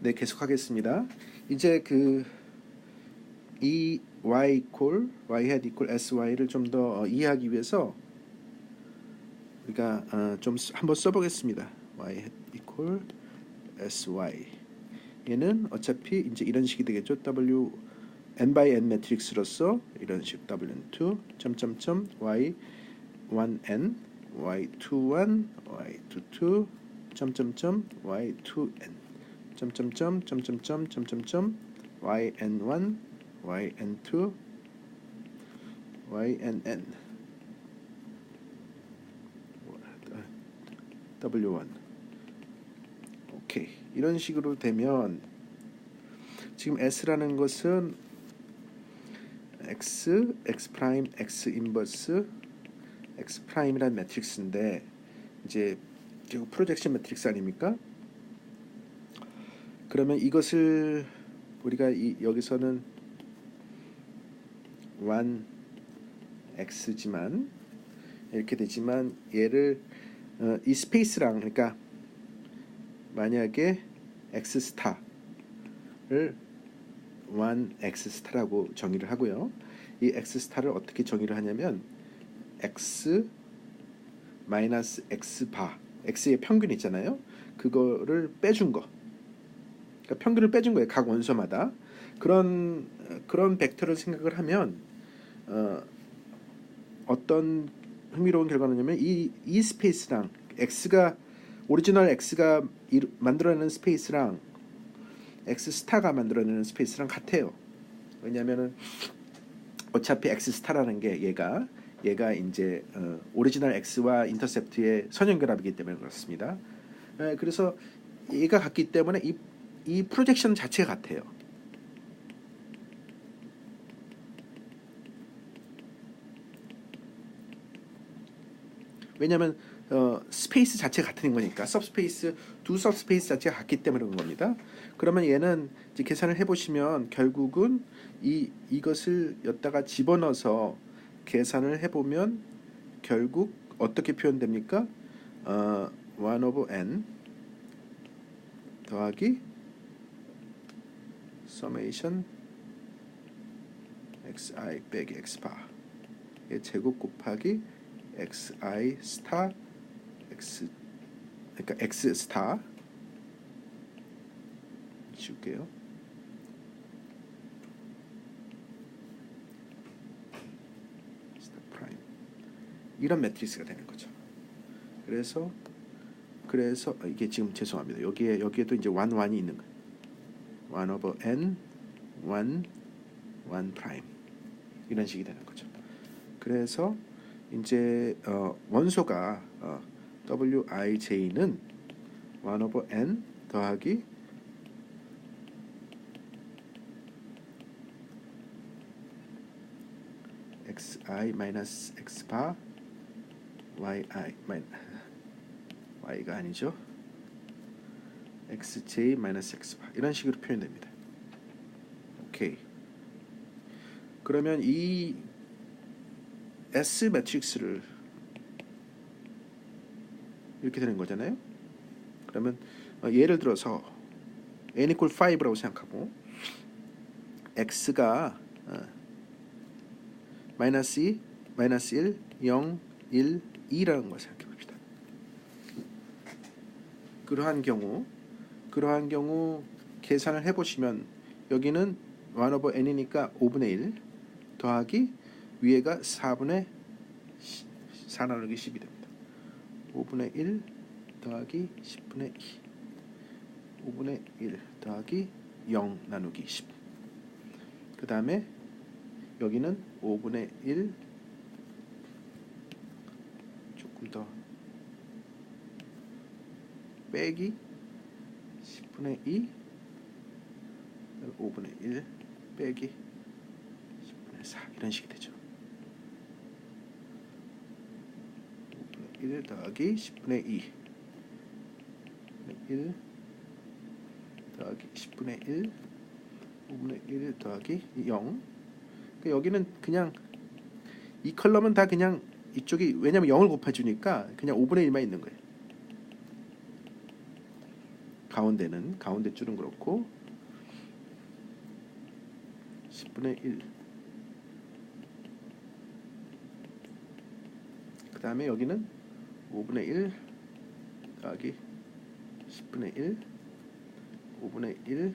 네, 계속하겠습니다. 이제 그 이 y equal y hat equal sy를 좀 더 이해하기 위해서 우리가 어, 좀 쓰- 한번 써보겠습니다. y hat equal sy 얘는 어차피 이제 이런 식이 되겠죠. w n by n 매트릭스로서 이런 식 wn2 점점점 y 1n y21 y22 점점점 y2n 점점점 점점점 점점점. Yn1 yn2 ynn w1 오케이 이런 식으로 되면 지금 s라는 것은 x x 프라임 x 인버스 x 프라임이라는 매트릭스인데 이제 결국 프로젝션 매트릭스 아닙니까? 그러면 이것을 우리가 이, 여기서는 1 x지만 이렇게 되지만 얘를 어, 이 스페이스랑 그러니까 만약에 x 스타를 1 x 스타라고 정의를 하고요. 이 x 스타를 어떻게 정의를 하냐면 x 마이너스 x 바 x의 평균 있잖아요. 그거를 빼준 거. 그러니까 평균을 빼준 거예요. 각 원소마다 그런 그런 벡터를 생각을 하면 어, 어떤 흥미로운 결과는냐면 이, 이 스페이스랑 x가 오리지널 x가 이- 만들어내는 스페이스랑 x 스타가 만들어내는 스페이스랑 같아요. 왜냐하면은 어차피 x 스타라는 게 얘가 얘가 이제 어, 오리지널 x와 인터셉트의 선연결합이기 때문에 그렇습니다. 에, 그래서 얘가 같기 때문에 이, 이 프로젝션 자체 같아요. 왜냐하면 어, 스페이스 자체 같은 거니까 서브스페이스 두 서브스페이스 자체가 같기 때문에 그런 겁니다. 그러면 얘는 이제 계산을 해보시면 결국은 이 이것을 여기다가 집어넣어서 계산을 해보면 결국 어떻게 표현됩니까? 어, over n 더하기 summation xi 빼기 x바의 제곱 곱하기 xi 스타 x 그러니까 x 스타 지울게요. 이런 매트리스가 되는 거죠. 그래서 그래서 아, 이게 지금 죄송합니다. 여기에 여기에도 이제 one이 있는 거예요. One over n one one prime 이런 식이 되는 거죠. 그래서 이제 어, 원소가 어, Wij는 1 over n 더하기 xi 마이너스 x바 yi 마이 y가 아니죠. Xj 마이너스 x바 이런 식으로 표현됩니다. 오케이. 그러면 이 S 매트릭스를 이렇게 되는 거잖아요. 그러면 어, 예를 들어서 n equal 5라고 생각하고 x가 어, 마이너스 2, 마이너스 1, 0, 1, 2라는 걸 생각해 봅시다. 그러한 경우 그러한 경우 계산을 해 보시면 여기는 1 over n이니까 5분의 1 더하기 위에가 4분의 4 나누기 10이 됩니다. 5분의 1 더하기 10분의 2 5분의 1 더하기 0 나누기 10. 그 다음에 여기는 5분의 1 조금 더 빼기 10분의 2 5분의 1 빼기 10분의 4 이런 식이 되죠. 5분의 1 더하기 10분의 2 1 더하기 10분의 1 5분의 1 더하기 0 그러니까 여기는 그냥 이 컬럼은 다 그냥 이쪽이 왜냐면 0을 곱해주니까 그냥 5분의 1만 있는 거예요 가운데는 가운데 줄은 그렇고 10분의 1. 그 다음에 여기는 5분의 1 더하기 10분의 1 5분의 1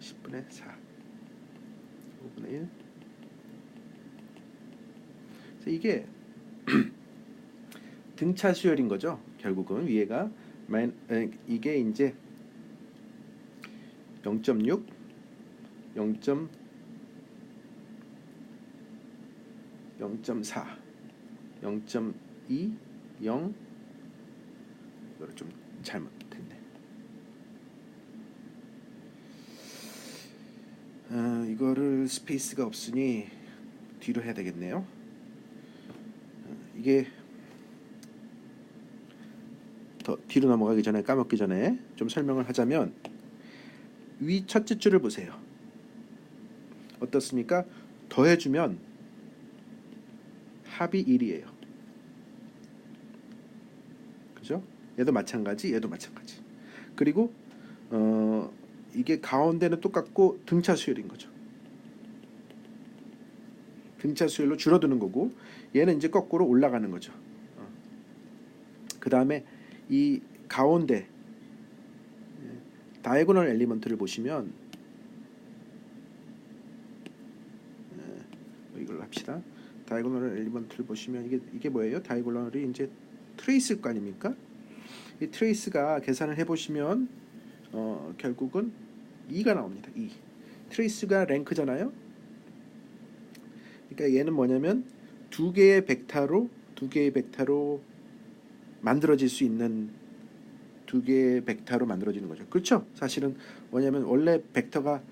10분의 4 5분의 1 그래서 이게 등차 수열인 거죠 결국은. 위에가 이게 이제 0.6 0. 0.4 0.2 0 이거를 좀 잘못했네. 어, 이거를 스페이스가 없으니 뒤로 해야 되겠네요. 어, 이게 더 뒤로 넘어가기 전에 까먹기 전에 좀 설명을 하자면 위 첫째 줄을 보세요. 어떻습니까? 더해주면 합이 1이에요. 그죠? 얘도 마찬가지, 얘도 마찬가지. 그리고 어 이게 가운데는 똑같고 등차 수열인 거죠. 등차 수열로 줄어드는 거고 얘는 이제 거꾸로 올라가는 거죠. 어. 그 다음에 이 가운데 다이고널 엘리먼트를 보시면 예, 이걸 합시다. 다이고널 엘리먼트를 보시면 이게 이게 뭐예요? 다이고널이 이제 트레이스일 거 아닙니까? 이 트레이스가 계산을 해보시면 어, 결국은 2가 나옵니다. 2. 트레이스가 랭크잖아요. 그러니까 얘는 뭐냐면 두 개의 벡터로 두 개의 벡터로 만들어질 수 있는 두 개의 벡터로 만들어지는 거죠. 그렇죠? 사실은 뭐냐면 원래 벡터가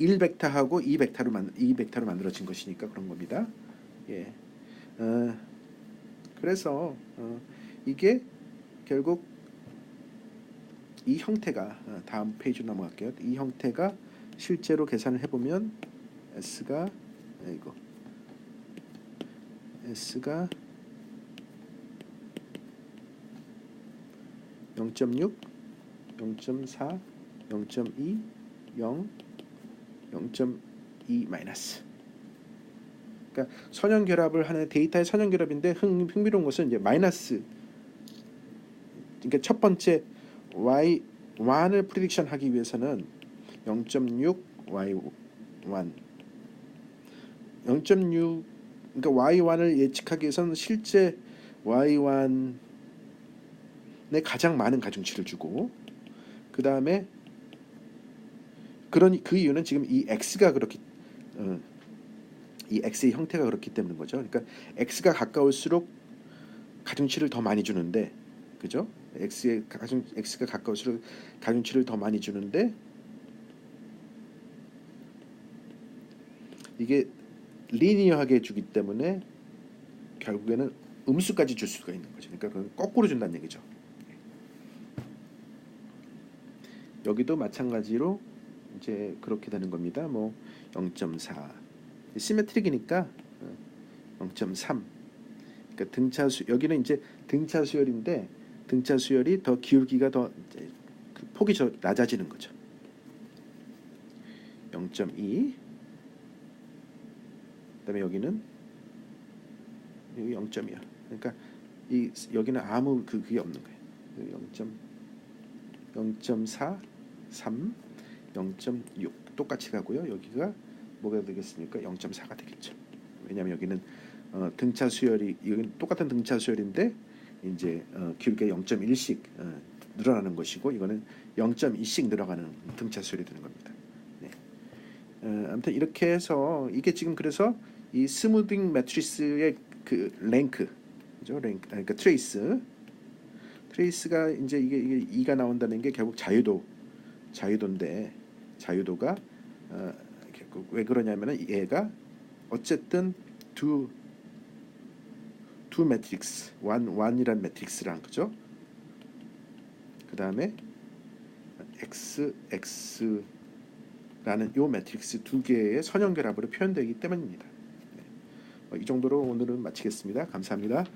1벡터하고 2벡터로 만 2벡터로 만들어진 것이니까 그런 겁니다. 예. 어, 그래서 어, 이게 결국 이 형태가 어, 다음 페이지로 넘어갈게요. 이 형태가 실제로 계산을 해보면 s가 이거 s가 0.6, 0.4, 0.2, 0, 0.2 마이너스. 그러니까 선형 결합을 하는 데이터의 선형 결합인데 흥, 흥미로운 것은 이제 마이너스. 그러니까 첫 번째 y 1을 프리딕션 하기 위해서는 0.6 y1 0.6 그러니까 y1을 예측하기 위해서는 실제 y1에 가장 많은 가중치를 주고 그 다음에 그런 그 이유는 지금 이 x가 그렇기 어, 이 x의 형태가 그렇기 때문인 거죠. 그러니까 x가 가까울수록 가중치를 더 많이 주는데 그죠? x의 가중 x가 가까울수록 가중치를 더 많이 주는데 이게 리니어하게 주기 때문에 결국에는 음수까지 줄 수가 있는 거죠. 그러니까 그건 거꾸로 준다는 얘기죠. 여기도 마찬가지로 이제 그렇게 되는 겁니다. 뭐 0.4 시메트릭이니까 0.3 그러니까 등차 수 여기는 이제 등차 수열인데 등차 수열이 더 기울기가 더그 폭이 더 낮아지는 거죠. 0.2 그다음에 여기는 여기 0점이야. 그러니까 이 여기는 아무 그 그게 없는 거예요. 0. 0.4, 3, 0.6 똑같이 가고요. 여기가 뭐가 되겠습니까? 0.4가 되겠죠. 왜냐하면 여기는 어, 등차 수열이 여기는 똑같은 등차 수열인데 이제 어, 길게 0.1씩 어, 늘어나는 것이고 이거는 0.2씩 늘어가는 등차 수열이 되는 겁니다. 네. 어, 아무튼 이렇게 해서 이게 지금 그래서 이 스무딩 매트리스의 그 랭크, 그죠? 랭크, 그러니까 트레이스, 트레이스가 이제 이게, 이게 2가 나온다는 게 결국 자유도, 자유도인데 자유도가 어, 결국 왜 그러냐면은 얘가 어쨌든 두 두 매트릭스 원 원이란 매트릭스란 거죠. 그 다음에 x x라는 요 매트릭스 두 개의 선형 결합으로 표현되기 때문입니다. 네. 이 정도로 오늘은 마치겠습니다. 감사합니다.